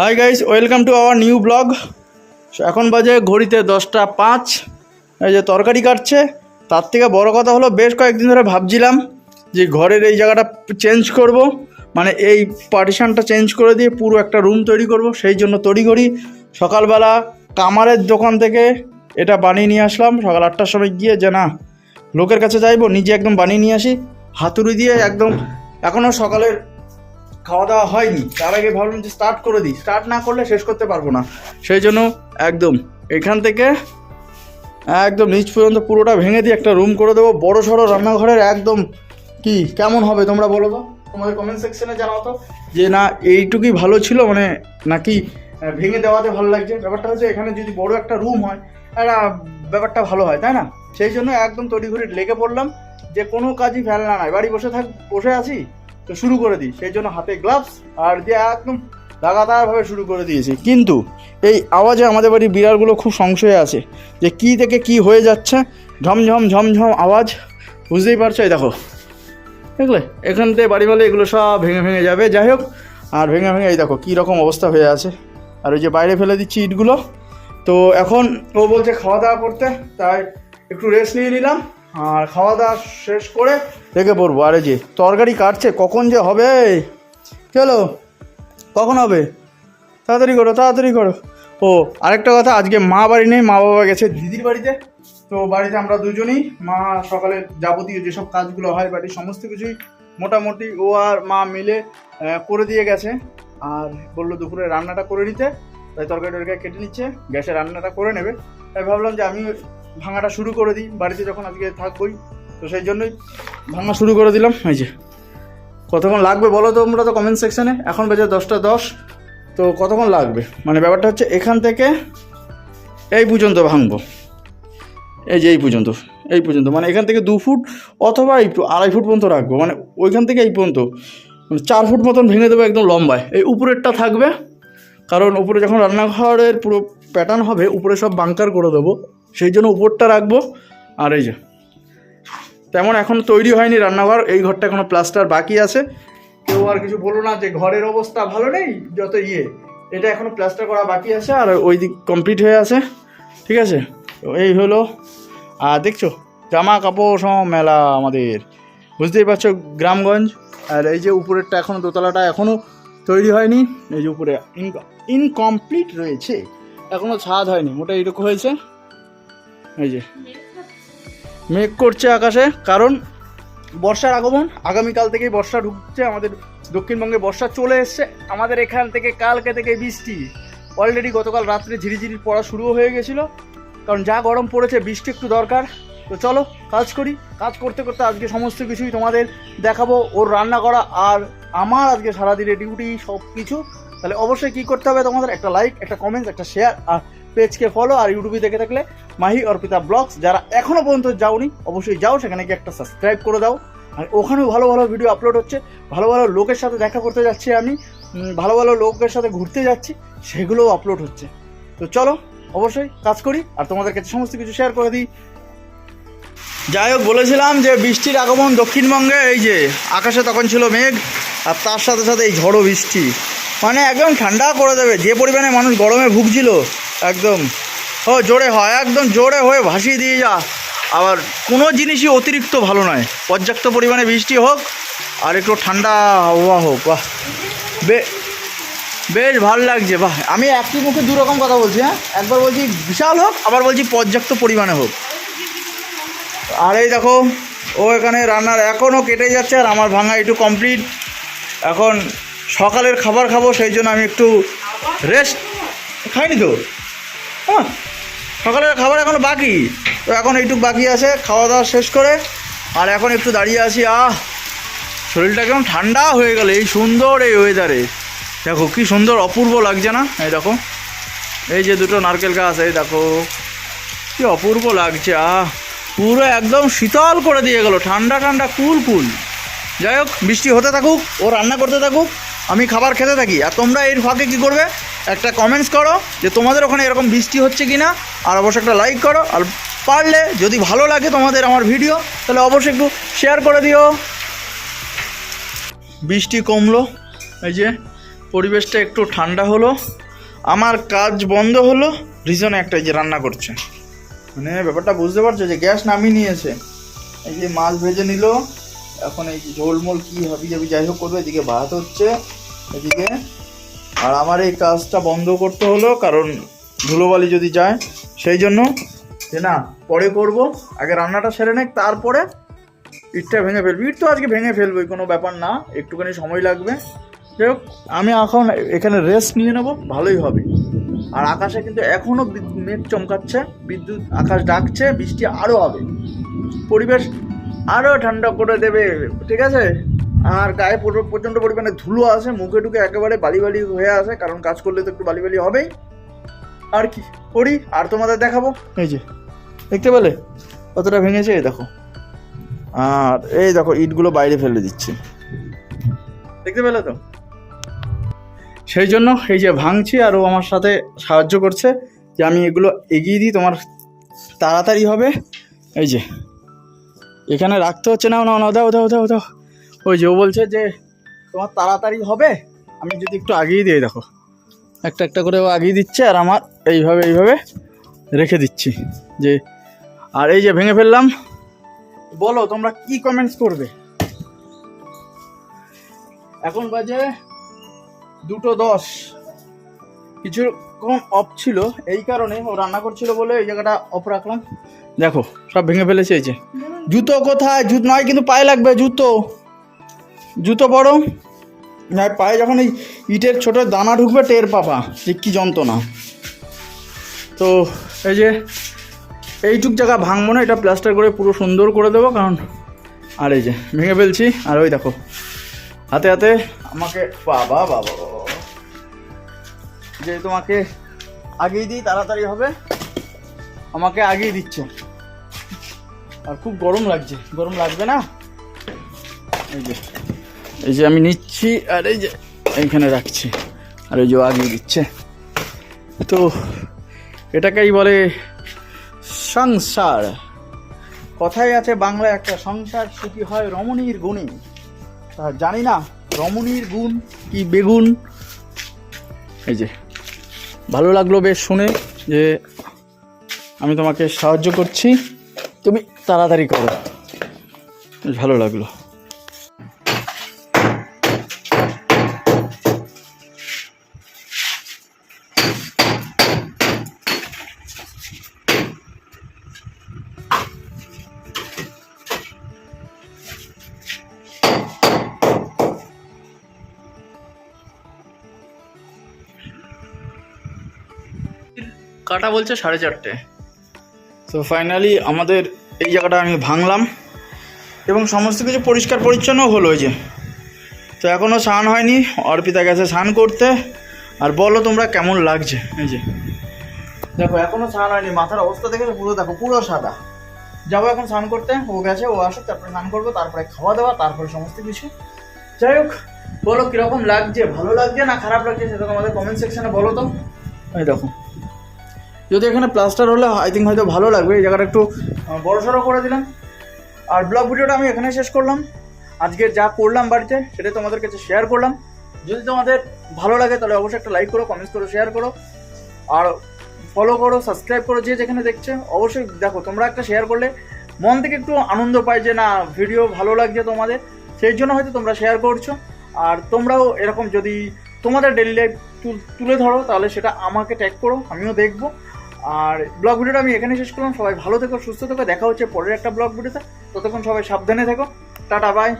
Hi guys welcome to our new blog এখন বাজে ঘড়িতে দশটা পাঁচ। এই যে তরকারি কাটছে, তার থেকে বড় কথা হলো বেশ কয়েকদিন ধরে ভাবছিলাম যে ঘরের এই জায়গাটা চেঞ্জ করব। মানে এই পার্টিশনটা চেঞ্জ করে দিয়ে পুরো একটা রুম তৈরি করব, সেই জন্য তড়িঘড়ি। সকালবেলা কামারের দোকান থেকে এটা বানিয়ে নিয়ে আসলাম। সকাল আটটার সময় গিয়ে যে না, লোকের কাছে যাইবো, নিজে একদম বানিয়ে নিয়ে আসি। হাতুড়ি দিয়ে একদম এখনও সকালের খাওয়া দাওয়া হয়নি। তার আগে ভাবলাম যে স্টার্ট করে দিই। স্টার্ট না করলে শেষ করতে পারব না। সেই জন্য একদম এখান থেকে একদম নিচ পর্যন্ত পুরোটা ভেঙে দিয়ে একটা রুম করে দেবো। বড় সড়ো রান্নাঘরের একদম কি, কেমন হবে তোমরা বলো তো? তোমাদের কমেন্ট সেকশনে জানাও তো। যে না, এইটুকুই ভালো ছিল মানে নাকি ভেঙে দেওয়াতে ভালো লাগছে। ব্যাপারটা হচ্ছে এখানে যদি বড় একটা রুম হয়, একটা ব্যাপারটা ভালো হয়, তাই না? সেই জন্য একদম তড়িঘড়ি লেগে পড়লাম। যে কোনো কাজই ফেলনা নাই। বাড়ি বসে থাক, বসে আছি? তো শুরু করে দিই। সেই জন্য হাতে গ্লাভস আর দিয়ে একদম লাগাতারভাবে শুরু করে দিয়েছি। কিন্তু এই আওয়াজে আমাদের বাড়ির বিড়ালগুলো খুব সংশয়ে আছে যে কি থেকে কি হয়ে যাচ্ছে। ঝমঝম ঝমঝম আওয়াজ। বুঝতেই পারছ? এই দেখো। দেখলে? এখান থেকে বাড়ি মালে এগুলো সব ভেঙে ভেঙে যাবে। যাই হোক, আর ভেঙে ভেঙে এই দেখো, কী রকম অবস্থা হয়ে আছে। আর ওই যে বাইরে ফেলে দিচ্ছি ইটগুলো। তো এখন ও বলছে খাওয়া দাওয়া করতে, তাই একটু রেস্ট নিয়ে নিলাম। আর খাওয়া দাওয়া শেষ করে রেখে পড়ব। আরে যে, তরকারি কাটছে, কখন যে হবে? চলো, কখন হবে? তাড়াতাড়ি করো তাড়াতাড়ি করো। ও, আরেকটা কথা, আজকে মা বাড়ি নেই, মা বাবা গেছে দিদির বাড়িতে। তো বাড়িতে আমরা দুজনেই, মা সকালে যাবতীয় যেসব কাজগুলো হয় বাড়ির সমস্ত কিছুই মোটামুটি ও আর মা মিলে করে দিয়ে গেছে। আর বলল দুপুরে রান্নাটা করে নিতে, তাই তরকারি টরকারি কেটে নিচ্ছে, গ্যাসে রান্নাটা করে নেবে। তাই ভাবলাম যে আমি ভাঙাটা শুরু করে দিই, বাড়িতে যখন আজকে থাকবোই। তো সেই জন্যই ভাঙা শুরু করে দিলাম। এই যে। কতক্ষণ লাগবে বলো তোমরা তো কমেন্ট সেকশানে এখন বেজে দশটা দশ। তো কতক্ষণ লাগবে? মানে ব্যাপারটা হচ্ছে এখান থেকে এই পর্যন্ত ভাঙবো। এই যে এই পর্যন্ত এই পর্যন্ত। মানে এখান থেকে দু ফুট অথবা এই আড়াই ফুট পর্যন্ত রাখব। মানে ওইখান থেকে এই পর্যন্ত। মানে চার ফুট মতন ভেঙে দেবো একদম লম্বায়। এই উপরেরটা থাকবে। কারণ উপরে যখন রান্নাঘরের পুরো প্যাটার্ন হবে, উপরে সব বাঙ্কার করে দেবো। সেই জন্য উপরটা রাখব। আর এই যে তেমন এখন তৈরি হয়নি রান্নাঘর, এই ঘরটা এখনও প্লাস্টার বাকি আছে। কেউ আর কিছু বলো না যে ঘরের অবস্থা ভালো নেই, যত ইয়ে। এটা এখনও প্লাস্টার করা বাকি আছে আর ওই দিক কমপ্লিট হয়ে আছে, ঠিক আছে? তো এই হলো, আর দেখছ, জামা কাপড় সব মেলা আমাদের। বুঝতেই পারছ গ্রামগঞ্জ? আর এই যে উপরেরটা এখনও, দোতলাটা এখনও তৈরি হয়নি, এই যে উপরে ইনকমপ্লিট রয়েছে, এখনও ছাদ হয়নি মোটা এইটুকু হয়েছে। এই যে মেঘ করছে আকাশে, কারণ বর্ষার আগমন, আগামীকাল থেকেই বর্ষা ঢুকছে, আমাদের দক্ষিণবঙ্গে বর্ষা চলে এসছে, আমাদের এখান থেকে কালকে থেকে বৃষ্টি। অলরেডি গতকাল রাত্রে ঝিরিঝিরি পড়া শুরুও হয়ে গেছিল, কারণ যা গরম পড়েছে, বৃষ্টি একটু দরকার। তো চলো, কাজ করি। কাজ করতে করতে আজকে সমস্ত কিছুই তোমাদের দেখাবো, ওর রান্না করা আর আমার আজকে সারাদিনের ডিউটি সব কিছু তাহলে অবশ্যই কী করতে হবে তোমাদের? একটা লাইক একটা কমেন্ট একটা শেয়ার আর পেজকে ফলো আর ইউটিউবে দেখে থাকলে মাহি অর্পিতা ব্লগস, যারা এখনও পর্যন্ত যাওনি, অবশ্যই যাও, সেখানে গিয়ে একটা সাবস্ক্রাইব করে দাও। আর ওখানেও ভালো ভালো ভিডিও আপলোড হচ্ছে, ভালো ভালো লোকের সাথে দেখা করতে যাচ্ছি আমি ভালো ভালো লোকের সাথে ঘুরতে যাচ্ছি, সেগুলোও আপলোড হচ্ছে। তো চলো, অবশ্যই কাজ করি, আর তোমাদের কাছে সমস্ত কিছু শেয়ার করে দিই। যাই হোক, বলেছিলাম যে বৃষ্টির আগমন দক্ষিণবঙ্গে, এই যে আকাশে তখন ছিল মেঘ, আর তার সাথে সাথে এই ঝড়ো বৃষ্টি। মানে একদম ঠান্ডা করে দেবে। যে পরিমাণে মানুষ গরমে ভুগছিল, একদম। ও, জোরে হয়, একদম জোরে হয়ে ভাসিয়ে দিয়ে যা। আবার কোনো জিনিসই অতিরিক্ত ভালো নয়। পর্যাপ্ত পরিমাণে বৃষ্টি হোক, আর একটু ঠান্ডা আবহাওয়া হোক। বাহ। বে, বেশ ভালো লাগছে, বাহ। আমি একই মুখে দু রকম কথা বলছি হ্যাঁ? একবার বলছি বিশাল হোক, আবার বলছি পর্যাপ্ত পরিমাণে হোক। আর এই দেখো, ও এখানে রান্নার এখনও কেটে যাচ্ছে, আর আমার ভাঙা একটু কমপ্লিট এখন সকালের খাবার খাব, সেই জন্য আমি একটু রেস্ট খাইনি তো। হ্যাঁ সকালের খাবার এখন বাকি। তো এখন এইটুকু বাকি আছে, খাওয়া দাওয়া শেষ করে। আর এখন একটু দাঁড়িয়ে আছি, আহ, শরীরটা কেমন ঠান্ডা হয়ে গেল এই সুন্দর এই ওয়েদারে দেখো, কি সুন্দর, অপূর্ব লাগছে না? এই দেখো, এই যে দুটো নারকেল গাছ, এই দেখো, কি অপূর্ব লাগছে, আহ। পুরো একদম শীতল করে দিয়ে গেল, ঠান্ডা ঠান্ডা, কুল কুল। যাই হোক, বৃষ্টি হতে থাকুক, ও রান্না করতে থাকুক। আমি খাবার খেতে থাকি, আর তোমরা এর ফাঁকে কী করবে? একটা কমেন্টস করো যে তোমাদের ওখানে এরকম বৃষ্টি হচ্ছে কি না আর অবশ্যই একটা লাইক করো, আর পারলে যদি ভালো লাগে তোমাদের আমার ভিডিও তাহলে অবশ্যই একটু শেয়ার করে দিও। বৃষ্টি কমলো, এই যে পরিবেশটা একটু ঠান্ডা হলো, আমার কাজ বন্ধ হলো রিজন একটাই যে রান্না করছে। মানে ব্যাপারটা বুঝতে পারছ যে গ্যাস নামিয়ে নিয়েছে। এই যে মাছ ভেজে নিল, এখন এই ঝোলমোল কী হাবি যাবি যাই হোক করবে, এদিকে ভাত হচ্ছে। এদিকে। আর আমার এই কাজটা বন্ধ করতে হলো, কারণ ধুলোবালি যদি যায়, সেই জন্য যে না, পরে করব। আগে রান্নাটা সেরে নেক, তারপরে ইটটা ভেঙে ফেলবি। ইট তো আজকে ভেঙে ফেলবোই, কোনো ব্যাপার না, একটুখানি সময় লাগবে। যাই হোক, আমি এখন এখানে রেস্ট নিয়ে নেব, ভালোই হবে। আর আকাশে কিন্তু এখনও মেঘ চমকাচ্ছে, বিদ্যুৎ আকাশ ডাকছে, বৃষ্টি আরও হবে। পরিবেশ আরও ঠান্ডা করে দেবে, ঠিক আছে? আর গায়ে পুরো প্রচণ্ড পরিমাণে ধুলো আসে, মুখে টুকে একেবারে বালি বালি হয়ে আসে, কারণ কাজ করলে তো একটু বালি বালি হবেই। আর কি করি? আর তোমাদের দেখাবো? এই যে, দেখতে পেলে? কতটা ভেঙেছে, এই দেখো। আর এই দেখো, ইটগুলো বাইরে ফেলে দিচ্ছে। দেখতে পেলে তো? সেই জন্য এই যে ভাঙছি, আর ও আমার সাথে সাহায্য করছে যে আমি এগুলো এগিয়ে দিই, তোমার তাড়াতাড়ি হবে। এই যে, এখানে রাখতে হচ্ছে না না না, দাও দাও দাও দাও। ওই যে ও বলছে যে তোমার তাড়াতাড়ি হবে আমি যদি একটু আগিয়ে দিই দেখো। একটা একটা করে ও আগিয়ে দিচ্ছে আর আমার এইভাবে এইভাবে রেখে দিচ্ছি। যে আর এই যে ভেঙে ফেললাম বলো তোমরা কি কমেন্টস করবে? এখন বাজে দুটো দশ। কিছু কম অফ ছিল এই কারণে ও রান্না করছিল বলে এই জায়গাটা অফ রাখলাম। দেখো সব ভেঙে ফেলেছে এই যে। জুতো কোথায়? জুতো নয় কিন্তু পায়ে লাগবে জুতো। জুতো বড় না পায়ে যখন এই ইটের ছোট দানা ঢুকবে, টের পাপা যে কী যন্ত্রণা। তো এই যে এইটুক জায়গা ভাঙবো না, এটা প্লাস্টার করে পুরো সুন্দর করে দেবো, কারণ আর এই যে ভেঙে ফেলছি। আর ওই দেখো, হাতে হাতে আমাকে বাবা বাবা বাবা। যে তোমাকে আগেই দিই, তাড়াতাড়ি হবে। আমাকে আগেই দিচ্ছে। আর খুব গরম লাগছে, গরম লাগবে না? এই যে। এই যে আমি নিচ্ছি, আর এই যে এইখানে রাখছি। আর এই যে আগিয়ে দিচ্ছে। তো এটাকেই বলে সংসার। কথাই আছে বাংলায় একটা সংসার সুখী হয় রমণীর গুণে। তা জানি না, রমণীর গুণ কি বেগুন এই যে, ভালো লাগল বেশ শুনে যে আমি তোমাকে সাহায্য করছি। তুমি তাড়াতাড়ি করো। ভালো লাগল। কাটা বলছে? সাড়ে চারটে। তো ফাইনালি আমাদের এই জায়গাটা আমি ভাঙলাম এবং সমস্ত কিছু পরিষ্কার পরিচ্ছন্ন হলো ওই যে। তো এখনও স্নান হয়নি, অর্পিতা গেছে স্নান করতে। আর বলো তোমরা কেমন লাগছে? এই যে। দেখো এখনও স্নান হয়নি, মাথার অবস্থা দেখেছ? পুরো দেখো, পুরো সাদা। যাব এখন স্নান করতে, ও গেছে, ও আসুক, তারপরে স্নান করব, তারপরে খাওয়া দাওয়া, তারপরে সমস্ত কিছু। যাই হোক, বলো কীরকম লাগছে? ভালো লাগছে না খারাপ লাগছে? সেটা তোমাদের কমেন্ট সেকশানে বলো তো। এই দেখো। যদি এখানে প্লাস্টার হলে আই থিঙ্ক হয়তো ভালো লাগবে। এই জায়গাটা একটু বড় সড়ো করে দিলাম। আর ব্লগ ভিডিওটা আমি এখানে শেষ করলাম। আজকে যা করলাম বাড়িতে সেটা তোমাদের কাছে শেয়ার করলাম। যদি তোমাদের ভালো লাগে, তাহলে অবশ্যই একটা লাইক করো কমেন্টস করো শেয়ার করো। আর ফলো করো সাবস্ক্রাইব করো, যে যেখানে দেখছে, অবশ্যই দেখো, তোমরা একটা শেয়ার করলে মন থেকে একটু আনন্দ পায় যে, না ভিডিও ভালো লাগছে তোমাদের। সেই জন্য হয়তো তোমরা শেয়ার করছ। আর তোমরাও এরকম যদি তোমাদের ডেলি লাইফ তুলে ধরো, তাহলে সেটা আমাকে ট্যাগ করো, আমিও দেখব। আর ব্লগ ভিডিওটা আমি এখানে শেষ করলাম। সবাই ভালো থেকো, সুস্থ থেকো। দেখা হচ্ছে পরের একটা ব্লগ ভিডিওতে ততক্ষণ সবাই সাবধানে থেকো। Tata bye